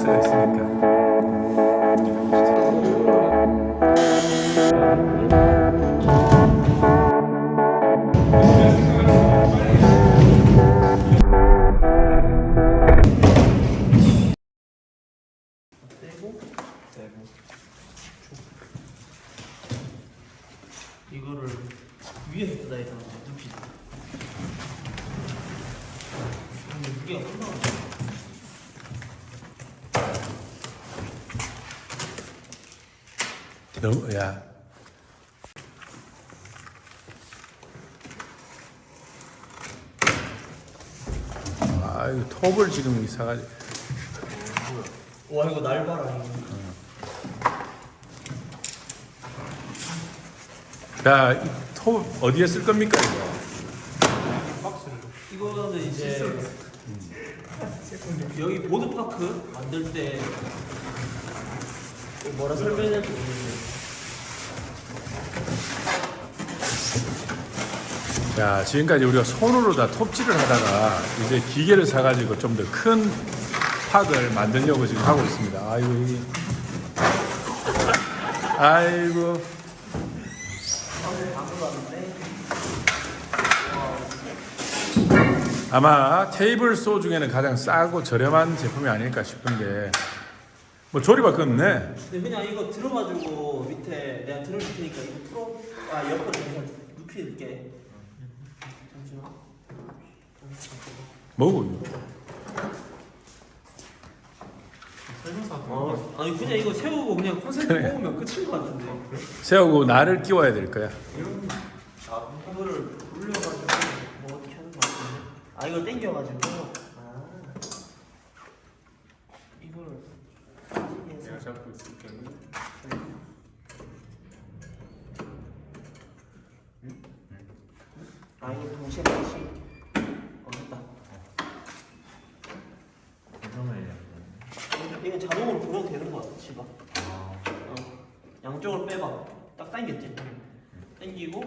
박스가 있으니까. 아, 이거 톱을 지금 사가지고. 와 이거 날 봐라 이톱 어디에 쓸 겁니까 이거? 이거는 이제 여기 보드파크 만들 때 뭐라 설명해야 될지 모르겠네 자, 지금까지 우리가 손으로 다 톱질을 하다가 이제 기계를 사가지고 좀 더 큰 팍을 만들려고 지금 하고 있습니다. 아이고, 여기. 아이고. 아마 테이블 소 중에는 가장 싸고 저렴한 제품이 아닐까 싶은데 뭐 조립할 거 없네. 근데 그냥 이거 들어가지고 밑에 내가 들어줄 테니까 이거 풀어 아 옆으로 그냥 잠시만 이거? 어, 아니 그냥 이거 세우고 그냥 콘센트 그래. 뽑으면 끝인 것 같은데. 세우고 나를 끼워야 될 거야. 이거를 올려가지고 뭐 어떻게 하는 거 같은데? 아 이걸 당겨가지고. 아. 이거를 내가 잡고 있을게 아 이거 동시에 다시 어 됐다 이거 자동으로 돌아도 되는 거 같아 집어 어. 양쪽을 빼봐 딱 당겼지 당기고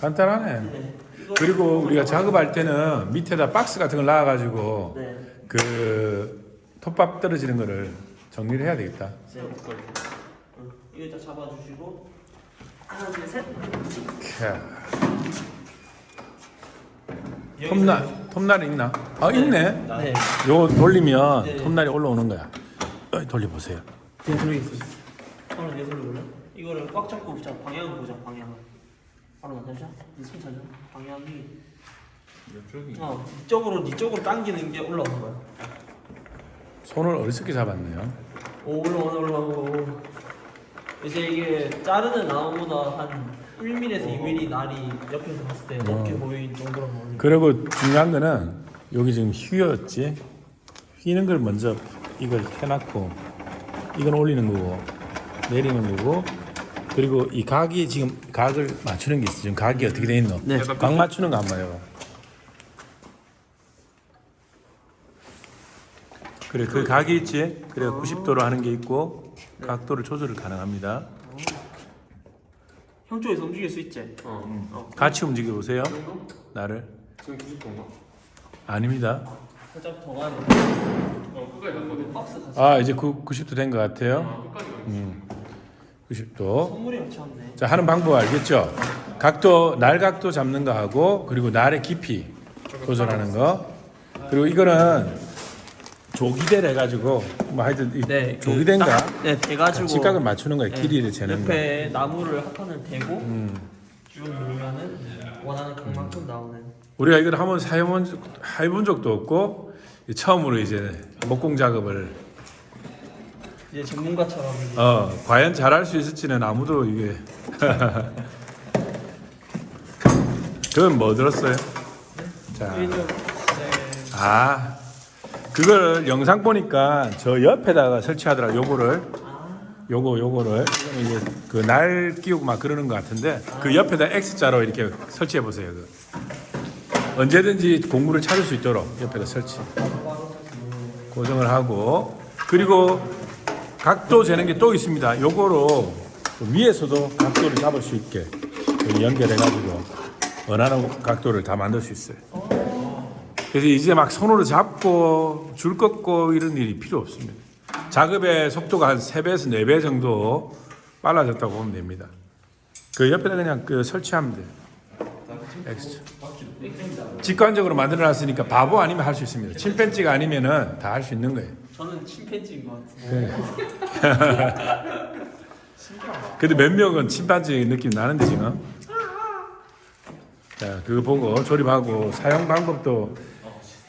간단하네. 네. 이거- 그리고 우리가 작업할 때는 밑에다 박스 같은 걸 놔가지고 네. 그 톱밥 떨어지는 거를 정리를 해야 되겠다. 네. 응. 이거 일단 잡아주시고 하나 둘셋 캬. 톱날, 톱날이 있나? 아, 있네. 네. 요거 돌리면 네. 톱날이 올라오는 거야. 어, 돌려보세요. 네 들어있어 하나 예술로 볼래? 이거를 꽉 잡고 자 방향 보자 방향 바로 나타자 네손 찾아 방향이 어 이쪽으로 이쪽으로 당기는 게 올라오는 거야 손을 어리석게 잡았네요. 오 올라오네 올라오고 이제 이게 자르는 나무보다 한 1mm에서 2mm 날이 옆에서 봤을 때 높게 보이는 정도로 올리고 그리고 중요한 거는 여기 지금 휘었지? 휘는 걸 먼저 이걸 해놨고 이건 올리는 거고 내리는 거고 그리고 이 각이 지금 각을 맞추는 게 있어. 지금 각이 어떻게 돼 있노? 네. 각 맞추는 거 한번 해봐. 그래 그 각이 있지. 그래 90도로 하는 게 있고 각도를 조절을 가능합니다. 형 쪽에서 움직일 수 있지? 어. 같이 움직여 보세요. 나를. 지금 90도인가? 아닙니다. 살짝 더 가야 돼. 어 끝까지 갔거든 박스 같이. 아 이제 9, 90도 된 것 같아요. 아 끝까지 갔어 음, 90도. 선물이 엄청네. 자 하는 방법 알겠죠? 각도 날 각도 잡는 거 하고 그리고 날의 깊이 조절하는 거 그리고 이거는 조기대를 해가지고 뭐 하여튼 이 네, 그 조기대인가 딱, 네, 대가지고 직각을 맞추는 거야 네, 길이를 재는 거. 옆에 나무를 한 칸을 대고 음. 쭉 누르면은 원하는 각만큼 나오는. 우리가 이걸 한번 사용한 적, 해본 적도 없고 처음으로 이제 목공 작업을 이제 전문가처럼 이제 어 과연 잘할 수 있을지는 아무도 이게 그건 뭐 들었어요? 자. 이게 좀 네. 아 그걸 영상 보니까 저 옆에다가 설치하더라 요거를. 요거 요거를. 이제 그날 끼우고 막 그러는 것 같은데 그 옆에다 X자로 이렇게 설치해 보세요 그. 언제든지 공구를 찾을 수 있도록 옆에다 설치. 고정을 하고. 그리고 각도 재는 게 또 있습니다. 요거로 위에서도 각도를 잡을 수 있게 연결해 가지고 원하는 각도를 다 만들 수 있어요 그래서 이제 막 손으로 잡고 줄 꺾고 이런 일이 필요 없습니다. 작업의 속도가 한 3배에서 4배 정도 빨라졌다고 보면 됩니다. 그 옆에다 그냥 그 설치하면 돼요. 엑스트. 직관적으로 만들어 놨으니까 바보 아니면 할 수 있습니다. 침팬지가 아니면은 다 할 수 있는 거예요. 저는 침팬지인 것 같아요. 근데 몇 명은 침팬지 느낌 나는데 지금. 자, 그거 보고 조립하고 사용 방법도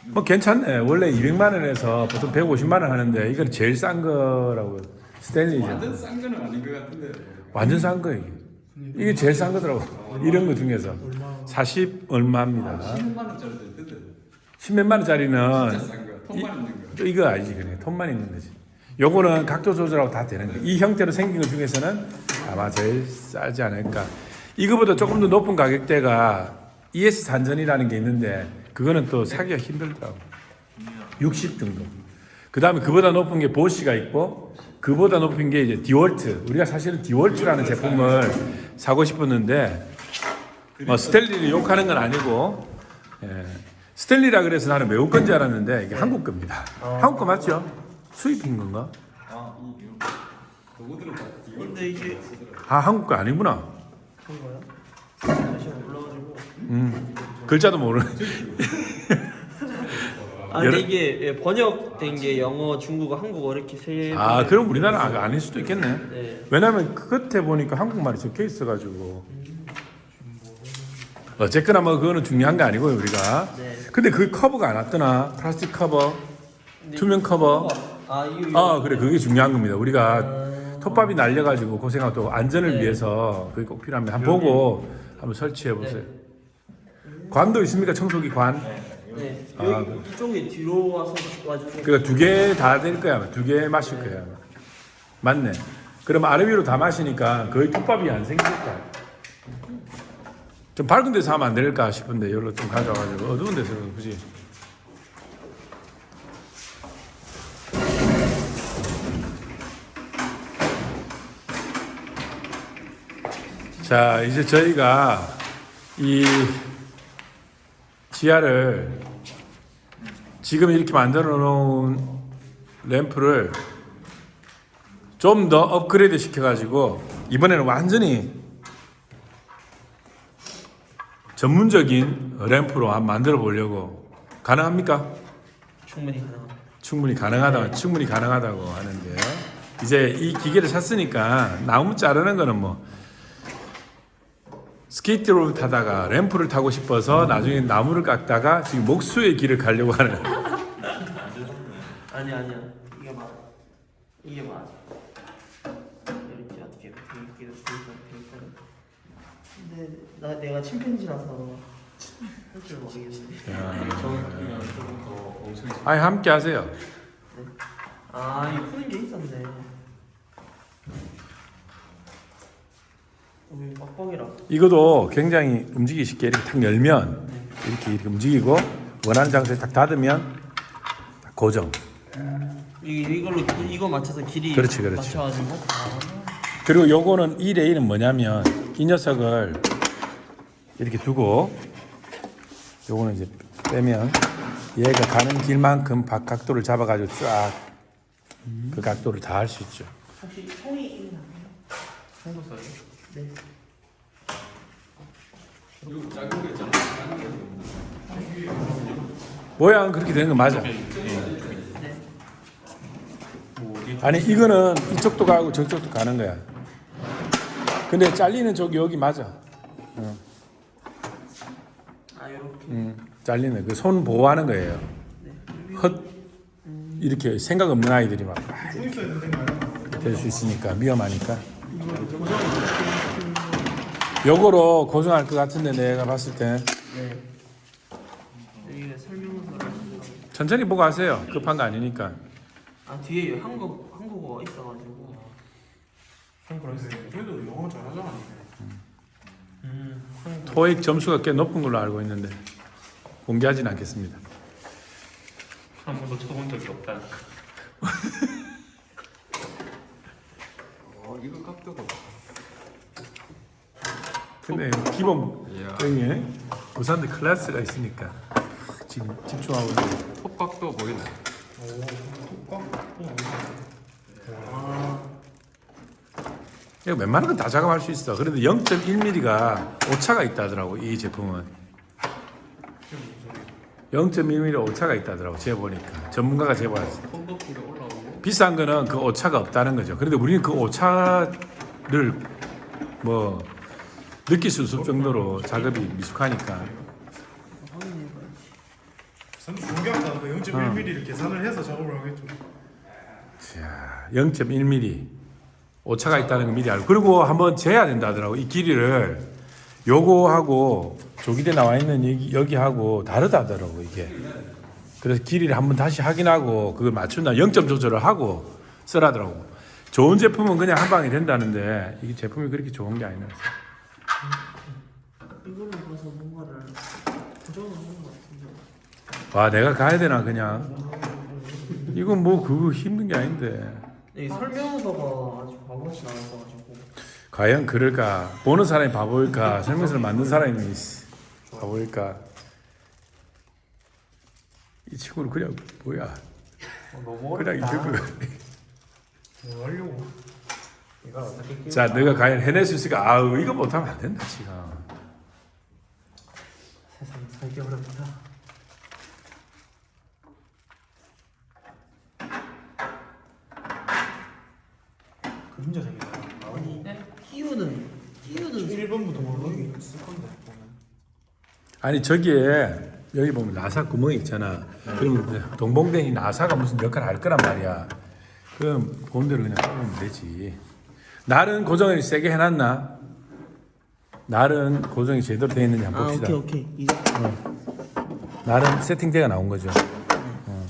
뭐 괜찮네. 원래 200만 원에서 보통 150만 원 하는데 이건 제일 싼 거라고. 스탠리죠. 완전 싼 거는 아닌 것 같은데. 완전 싼 거예요. 이게. 이게 제일 싼 거더라고. 이런 거 중에서 40 얼마입니다. 10만 원짜리도 있던데. 10몇만 원짜리는 진짜 싼 거. 통만 있는 거. 또 이거 아니지 그냥 톤만 있는 거지. 요거는 각도 조절하고 다 되는 거야. 이 형태로 생긴 것 중에서는 아마 제일 싸지 않을까. 이거보다 조금 더 높은 가격대가 ES 산전이라는 게 있는데 그거는 또 사기가 힘들더라고. 60 정도. 그 다음에 그보다 높은 게 보시가 있고 그보다 높은 게 이제 디월트. 우리가 사실은 디월트라는 제품을 사고 싶었는데 뭐 스텔리를 욕하는 건 아니고 예. 스텔리라 그래서 나는 외국 건 줄 알았는데 이게 한국 겁니다. 한국 거 맞죠? 수입인 건가? 아, 근데 이게 아 한국 거 아니구나. 그런 거야? 다시 올라가지고. 음 글자도 모르는. 아 근데 여러- 이게 예, 번역된 게 영어, 중국어, 한국어 이렇게 세. 아 그럼 우리나라 아닐 수도 있겠네. 네. 왜냐면 그 끝에 보니까 한국말이 적혀 있어가지고. 어쨌거나 뭐 그거는 중요한 게 아니고요 우리가. 네. 근데 그 커버가 안 왔더나 플라스틱 커버, 근데 투명 커버. 아 이거. 이거- 아 그래 그게 중요한 겁니다. 우리가 톱밥이 날려가지고 고생하고 또 안전을 네. 위해서 그게 꼭 필요합니다. 한번 보고 한번 설치해 보세요. 관도 있습니까 청소기 관? 네. 아, 여기 이쪽에 뒤로 와서 와주고. 그러니까 두 개 다 될 거야. 아마. 두 개 마실 거야. 아마. 맞네. 그럼 아래 위로 다 마시니까 거의 톱밥이 안 생길 거야. 좀 밝은 데서 하면 안 될까 싶은데 여기로 좀 가져와가지고 어두운 데서 굳이. 자 이제 저희가 이 지하를 지금 이렇게 만들어 놓은 램프를 좀 더 업그레이드 시켜가지고 이번에는 완전히 전문적인 램프로 한번 만들어 보려고 가능합니까? 충분히 가능합니다. 충분히 가능하다, 충분히 가능하다고 하는데 이제 이 기계를 샀으니까 나무 자르는 거는 뭐 스케이트를 타다가 램프를 타고 싶어서 나중에 나무를 깎다가 지금 목수의 길을 가려고 하는 아니 아니야. 이게 맞아. 이게 맞아. 이렇게 어떻게 이렇게 이렇게 이렇게 이렇게. 근데 나 내가 침팬지라서 할줄 모르겠는데. 저는 그냥 좀더 엄청 아니 함께 하세요. 아 이거 푸는 게 있었네. 이것도 굉장히 움직이기 쉽게 이렇게 탁 열면 이렇게 이렇게 움직이고 원하는 장소에 딱 닫으면 딱 고정. 이 이걸로 이거 맞춰서 길이 그렇지, 그렇지. 맞춰가지고. 아. 그리고 요거는 이 레일은 뭐냐면 이 녀석을 이렇게 두고 요거는 이제 빼면 얘가 가는 길만큼 박- 각도를 잡아가지고 쫙 그 각도를 다 할 수 있죠. 혹시 통이 있나요? 송도사요? 네. 모양은 그렇게 되는 거 맞아. 아니 이거는 이쪽도 가고 저쪽도 가는 거야. 근데 잘리는 쪽이 여기 맞아. 아 이렇게. 음, 잘리는 그 손 보호하는 거예요. 헛 이렇게 생각 없는 아이들이 막 될 수 있으니까 위험하니까. 요거로 고정할 것 같은데 내가 봤을 때 네. 여기가 설명서를. 천천히 보고 하세요. 급한 거 아니니까. 아 뒤에 한국 한국어가 있어가지고. 그래도 영어 잘하잖아. 음. 토익 점수가 꽤 높은 걸로 알고 있는데 공개하진 않겠습니다. 한 번도 쳐본 적이 없다. 어, 이거 각 근데 기본. 여기에 부산대 클래스가 있으니까 지금 집중하고 있는 톱각도 보이네. 아, 이거 웬만한 건 다 작업할 수 있어. 그런데 0.1mm가 오차가 있다 하더라고 이 제품은. 0.1mm 오차가 있다 하더라고 제가 보니까 전문가가. 톱각기가 올라오고. 비싼 거는 그 오차가 없다는 거죠. 그런데 우리는 그 오차를 뭐 느낄 수 없을 정도로 작업이 미숙하니까. 선 중요하다. 0.1mm를 계산을 해서 작업을 하겠죠. 자, 0.1mm 오차가 있다는 거 미리 알고. 그리고 한번 재야 된다 하더라고 이 길이를. 요거하고 조기대 나와 있는 여기, 여기하고 다르다 하더라고 이게. 그래서 길이를 한번 다시 확인하고 그걸 맞춘다. 0점 조절을 하고 쓰라더라고. 좋은 제품은 그냥 한 방에 된다는데 이게 제품이 그렇게 좋은 게 아니라서 이걸로 봐서 뭔가를 고정을 하는 것 같은데. 와 내가 가야 되나 그냥 이건 뭐 그거 힘든 게 아닌데 이 설명서가 아주 바보같이 나와가지고. 과연 그럴까? 보는 사람이 바보일까? 설명서를 만든 사람이 씨, 바보일까? 이 친구는 그냥 뭐야? 너무 그냥 어렵다. 이거 뭐 하려고? 자, 너가 과연 해낼 수 있을까? 아우 이거 못하면 안 된다 지금. 세상 살기 어렵다. 그림자 생겼다. 아니 끼우는 끼우는 1번부터 모르는 게 있을 건데. 아니 저기에 여기 보면 나사 구멍이 있잖아. 그러면 동봉댕이 나사가 무슨 역할을 할 거란 말이야. 그럼 본대로 그냥 쏘면 되지. 날은 고정을 세게 해놨나? 날은 고정이 제대로 돼 있는지 한번 아 봅시다. 오케이 오케이 이제 날은 세팅대가 나온 거죠. 어.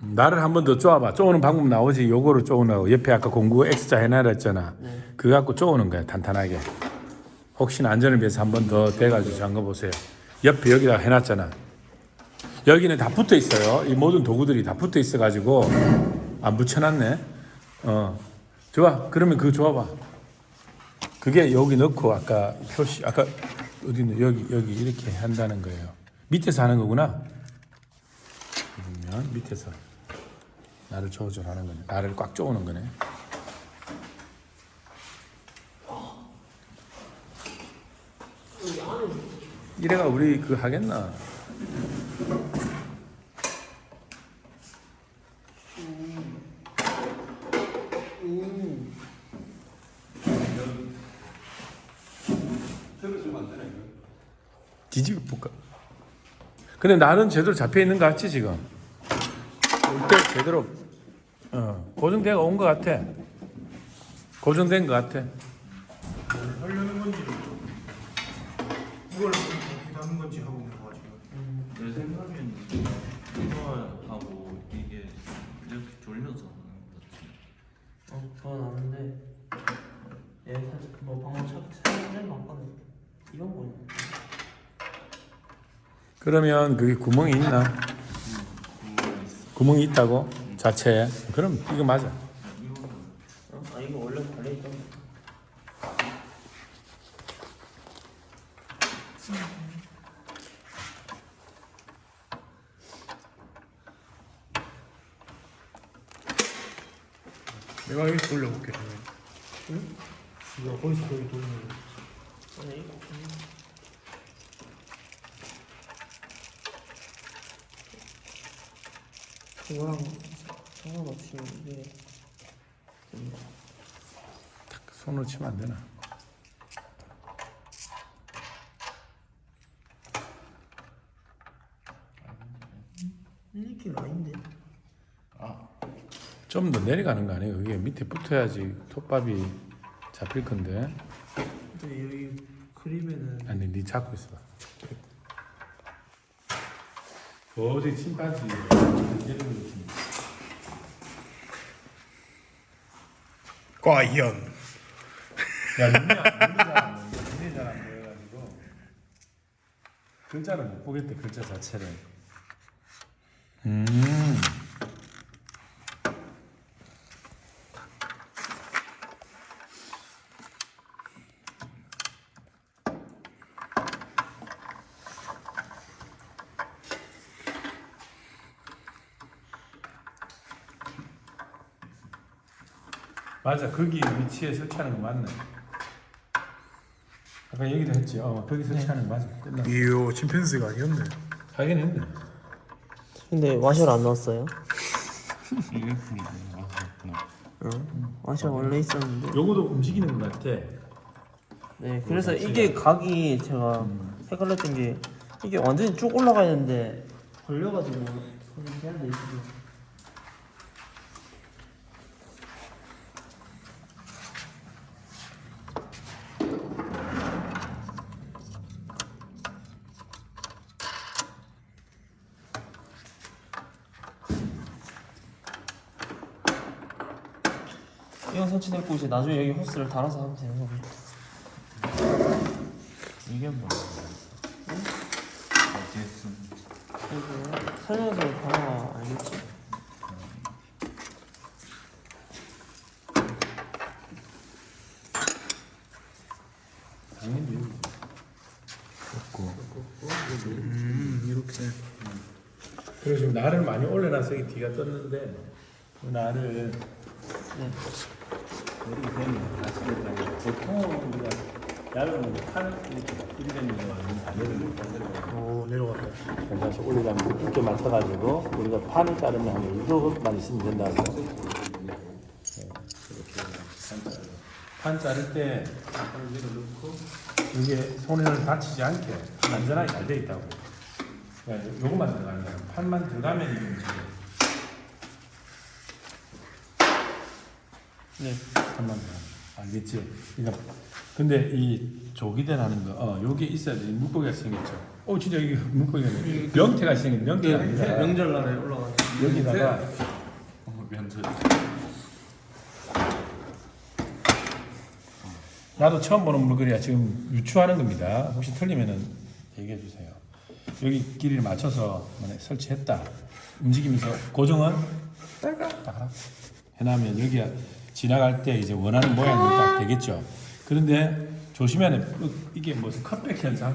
나를 한번 더 쪼아봐. 쪼는 방법 나오지. 요거를 쪼으라고. 옆에 아까 공구 X자 해놔라 했잖아. 그거 갖고 쪼는 거야. 탄탄하게. 혹시나 안전을 위해서 한 번 더 대가지고 잠궈 보세요. 옆에 여기다 해놨잖아. 여기는 다 붙어 있어요. 이 모든 도구들이 다 붙어 있어 가지고 안 붙여놨네. 어. 좋아. 그러면 그거 줘봐. 그게 여기 넣고 아까 표시 아까 어디 있는 여기 여기 이렇게 한다는 거예요. 밑에서 하는 거구나. 그러면 밑에서 나를 조절하는 거네. 나를 꽉 조우는 거네. 이래가 우리 그 하겠나? 뒤집어 볼까? 근데 나는 제대로 잡혀 있는 거 같지 지금? 올 때 제대로 어, 고정대가 온거 같아. 고정된 거 같아. 뭘 하려는 건지 이걸 어떻게 하는 건지 하고 있는 거야 지금. 내 생각엔 이거하고 이게 이렇게 졸면서 하는 것 같아. 어 그건 아는데 얘 사실 뭐 방금 찾는 봤거든 이런 거 그러면 그게 구멍이 있나? 구멍이 있다고? 자체에? 그럼 이거 맞아. 아 이거 원래 달려 있던 내가 여기 돌려볼게. 응? 이거 거기서 거기 돌리면 아니 이거 그거랑 상관없이 이게 손으로 치면 안 되나? 이렇게 아닌데 좀더 내려가는 거 아니에요? 이게 밑에 붙어야지 톱밥이 잡힐 건데. 근데 여기 그림에는 아니, 네 잡고 있어. 도저히 침판지 과연. 야, 눈이 안- 보여. 눈이 잘 안 보여가지고 글자를 못 보겠대 글자 자체를. 음. 맞아 거기 위치에 설치하는 거 맞네 아까 얘기도 했지 어 거기 설치하는 거 맞아 끝나 이요 침팬지가 아니었네. 하긴 했네 근데 와셔를 안 넣었어요? 응. 와셔 원래 있었는데. 요거도 움직이는 것 같아 네. 그래서 이게 각이 제가 헷갈렸던 게 이게 완전히 쭉 올라가야 되는데 걸려가지고 손이 지금. 이건 설치됐고 이제 나중에 여기 호스를 달아서 하면 되는 거고. 이게 뭐야? 어디에서? 그래서 설명서 봐야 알겠지? 없고 음 이렇게. 그리고 지금 날을 많이 올려놔서 이 뒤가 떴는데 그 날을 네. 이렇게 되면 아시겠다고. 보통 우리가 야름은 판 이렇게 안 내려요 오 내려갔다. 다시 올리려면 이렇게 맞춰가지고 우리가 판을 자르면 한 이도만 있으면 된다고. 판 자를 때 위로 넣고 이게 손을 다치지 않게 안전하게 잘 돼 있다고. 그러니까 요것만 들어가는 거야 판만 들어가면 이게 움직여요. 네. 더. 알겠지? 그러니까 근데 이 조기대라는 거, 어, 여기 있어야 돼. 물고기가 생겼죠. 어, 진짜 이게 물고기가 네. 명태가 생긴 명태가 아니라 명절날에 올라가서 여기다가 어, 면접. 나도 처음 보는 물건이야. 지금 유추하는 겁니다. 혹시 틀리면은 얘기해 주세요. 여기 길이를 맞춰서 설치했다. 움직이면서 고정은 딱 해놓으면 여기가 지나갈 때 이제 원하는 모양이 딱 되겠죠. 그런데 조심해야 돼. 어, 이게 무슨 컷백 현상?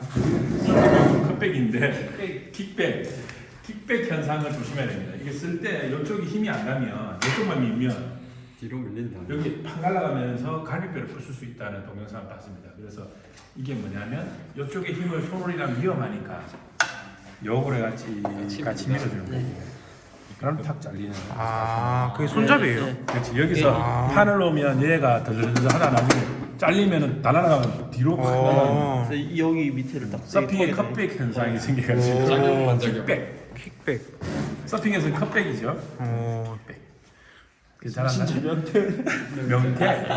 컷백인데 킥백, 킥백 현상을 조심해야 됩니다. 이게 쓸 때 이쪽이 힘이 안 가면 이쪽만 밀면 뒤로 밀린다. 여기 팍 날아가면서 갈비뼈를 부술 수 있다는 동영상을 봤습니다. 그래서 이게 뭐냐면 이쪽에 힘을 손으로면 위험하니까 요거를 같이 같이 밀어주는 거예요. 그럼 탁 잘리는 거예요. 아 그게 손잡이에요. 네. 그렇지 여기서 아. 판을 놓으면 얘가 덜덜덜 하다 나중에 잘리면은 다 날아가면 뒤로 팍 날아가는 어. 그래서 이- 여기 밑에를 딱 서핑의 돼. 컷백 현상이 생겨가지고 작용만 작용. 킥백 킥백. 서핑에서는 컷백이죠 어. 그게 잘한다 진짜 명태 명태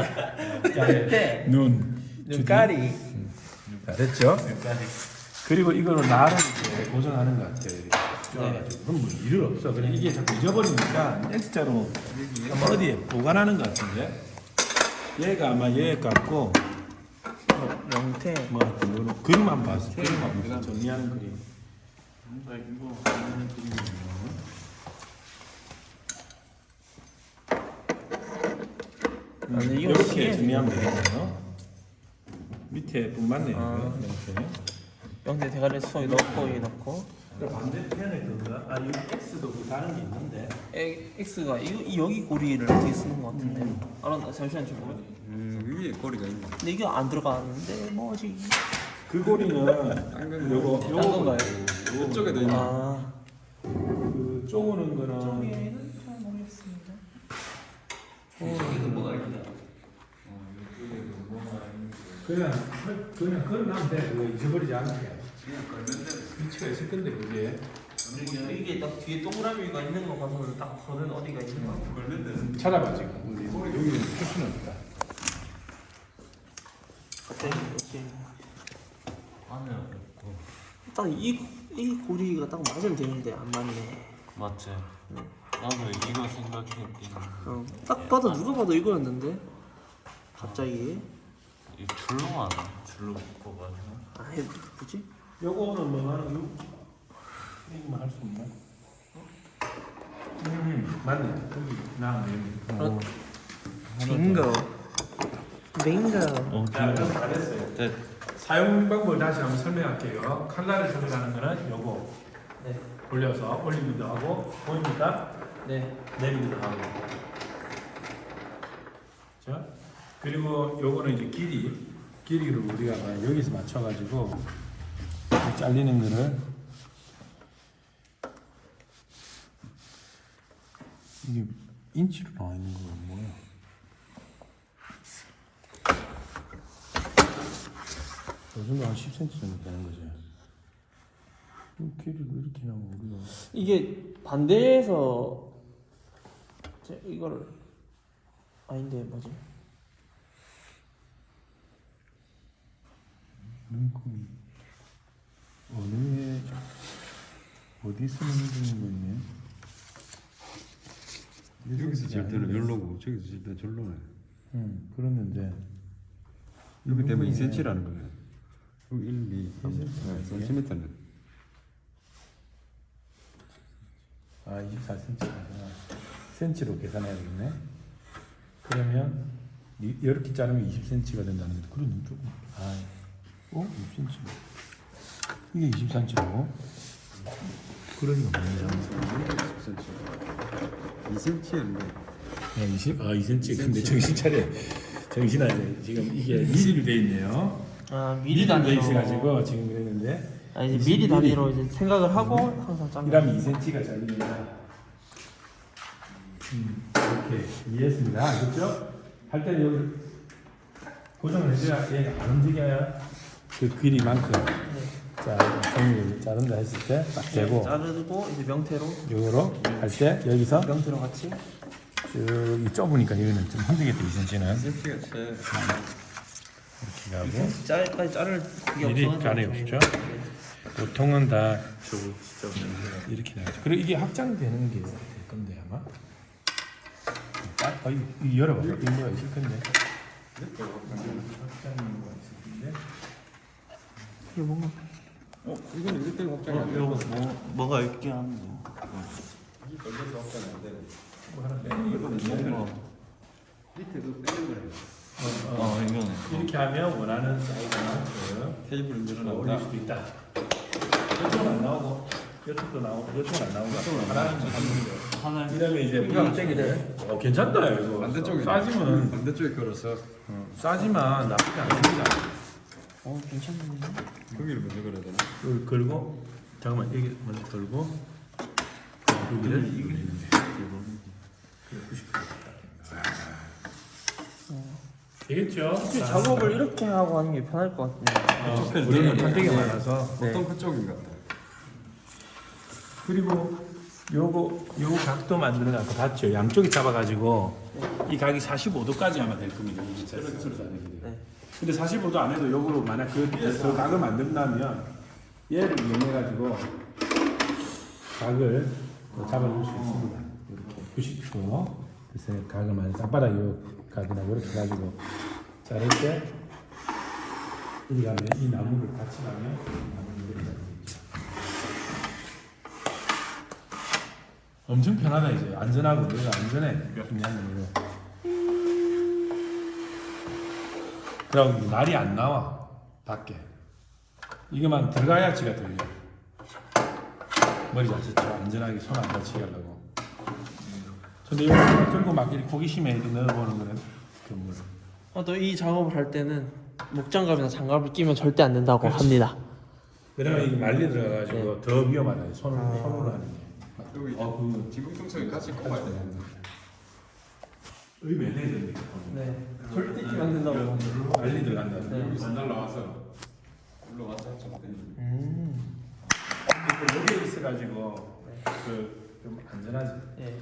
명태 눈 눈가리 자, 됐죠? 그리고 이거를 나를 이렇게 고정하는 것 같아요. 이렇게 쪼아가지고. 그럼 뭐 일은 없어. 그냥 이게 자꾸 잊어버리니까 X자로 아마 어디에 보관하는 것 같은데. 얘가 아마 얘 같고 어, 명태 뭐 하여튼 요런 그림만 봤어. 그림만 봤어. 정리하는 그림. 뭔가 이거 하는 그림이네요. 아니, 이거 이렇게 신기해, 정리하면 되겠네요. 밑에 뿐만 아. 내요. 이렇게. 명태 대가리 수박에 넣고 여기 넣고 반대편에 그거 아이 X도 그 다른 게 있는데. 에, X가 이, 이 여기 고리를 어떻게 쓰는 것 같은데 아 나- 잠시만 좀 보여 음, 위에 꼬리가 있네. 근데 이게 안 들어가는데 뭐지 그 고리는 요거 딴 건가요? 이쪽에 도 있네. 아 그 쪼우는 거는 여기는 잘 모르겠습니다 그냥 그냥 걸어놔면 돼. 그거 잊어버리지 않게. 위치가 있을 건데 그게 이게 딱 뒤에 동그라미가 있는 거 봐서는 딱 거는 어디가 있는 거 같아 찾아봐 지금. 우리 여기는 풀 수는 없다. 갑자기 이렇게 안에 없고. 딱이 이 고리가 딱 맞으면 되는데 안 맞네 맞지. 나도 이거 생각했더니 어, 딱 봐도 누가 봐도 이거였는데 갑자기 이 줄로 하나? 줄로 묶어가지고. 아예 뭐지? 요거는 뭐 하는 거? 이거만 할수 없나? 음 맞네. 여기 나왔네. 빙고 빙고 어, 자, 그럼 잘했어요. 네. 사용 방법을 다시 한번 설명할게요. 칼날을 조절하는 거는 요거 네. 올려서 올리기도 하고 보입니까? 네 내리기도 하고. 자, 그리고 요거는 이제 길이 길이를 우리가 막 여기서 맞춰가지고 이 잘리는 거를 이게 인치로 나와 있는 거 뭐야? 요즘도 한 10cm 정도 되는 거지. 이 길이를 이렇게 나면 우리가 이게 반대에서 제 이거를 아닌데 뭐지? 눈금이 어느 해 어디 쓰는 눈금이네? 여기서 질 때는 열로고 저기서 질 때는 절로네. 응, 그랬는데 이렇게 되면 2cm라는 거네. 그럼 1, 2, 3, 2cm. 4cm는 아 24cm구나 cm로 계산해야 되겠네 그러면 이- 이렇게 자르면 20cm가 된다는 거 그러면 조금 아 어? 6cm 이게 23cm고 그러니까 뭐냐? 10cm. 2cm였는데 야, 20, 아 2cm 근데 정신 차려. 정신 안 차려 지금 이게 미리로 돼 있네요. 아 미리 미리 돼 단위로. 있어가지고 지금 그랬는데. 아니 이제 미리 단위로 이제 생각을 하고 항상 짠 이러면 2cm가 잘립니다. 음, 이렇게 이해했습니다. 알겠죠? 할 때는 여기 고정을 해줘야 얘가 안 움직여야 그 길이만큼 자 종이를 자른다 했을 때 딱 대고 자르고 이제 명태로 요거로 할 때 여기서 명태로 같이 저기 좁으니까 여기는 좀 힘들겠다 2cm는 2cm가 제 이렇게 가고 짤까지 자를 그게 미리 없어가지고 저희는. 없죠? 보통은 다 이렇게 나가죠. 그리고 이게 확장되는 게 될 건데 아마. 아, 아 이, 이 열어봐. 이 뭐가 있을 건데. 확장인 거가 있을 텐데. 이게 뭔가 어, 이건 이렇게 확장이 안 되고 뭐 뭐가 있게 하는 거이 걸려서 확장이 안뭐 빼는 이거는 거. 밑에도 빼는 거예요. 어 이거네 이렇게 하면 원하는 사이즈만큼 테이블을 올릴 늘어난다. 수도 있다. 이쪽은 안 나오고, 이쪽도 나오고, 이쪽은 안 나오고. 하나는. 하나 이러면 이제 깍대기를. 어 괜찮다 이거. 반대쪽에 싸지면 반대쪽에 걸어서 어, 싸지만 나쁘지 않습니다. 어 괜찮네 거기를 먼저 걸어야 되나? 여기 걸고 잠깐만 여기 먼저 걸고 여기를 이기는데 되겠죠? 사실 작업을 이렇게 하고 하는 게 편할 것 같은데 어, 우리는 판때기 많아서 보통 그쪽인 것 같아. 그리고 요거 요 각도 만들어 놨고 봤죠? 양쪽이 잡아가지고 이 각이 45도까지 하면 될 겁니다. 이게 제 스스로 사는 게. 네. 근데 45도 안 해도 요거로 만약 그, 그 각을 만든다면 얘를 이용해가지고 각을 또 잡아줄 수 있습니다. 이렇게 90도 그래서 각을 만약 땅바닥 요 각이나 이렇게 가지고 자를 때 이리 가면 이 나무를 같이 가면. 엄청 편하다 이제. 안전하고 내가 안전해. 중요한 거로 그럼 날이 안 나와 밖에. 이거만 들어가야 지가 들려. 머리 잘 썼죠? 안전하게 손 안 다치게 하려고. 근데 이거 들고 막 이렇게 호기심에 이렇게 넣어보는 거는 그뭐 아, 또이 작업을 할 때는 목장갑이나 장갑을 끼면 절대 안 된다고 합니다. 왜냐면 이게 말리 들어가가지고 더 위험하다 손으로 아. 손으로 하는 게. 여기 어, 그 지금 같이 꼽아야 돼. 의외네 되는데 네. 절대 끼면 안 된다고 말리 들어간다 네. 안 날라와서. 올라와서 좀 음. 근데 그 여기에 있어가지고 그좀 안전하지. 예.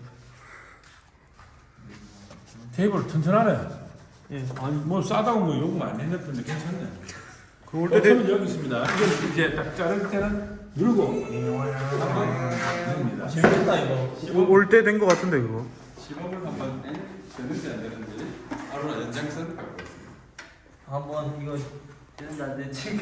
테이블 튼튼하네. 예. 아니 뭐 싸다고 뭐 요금 안 했는데 괜찮네. 그올 어, 때 저는 여기 있습니다. 이거 이제 딱 자를 때는 누르고. 됩니다. 재밌다 이거. 올 때 된 거 같은데 그거. 시범을 한번 되는지 안 되는지 아로나 연장선 갖고 있습니다. 한번 이거 되는지 안 되는지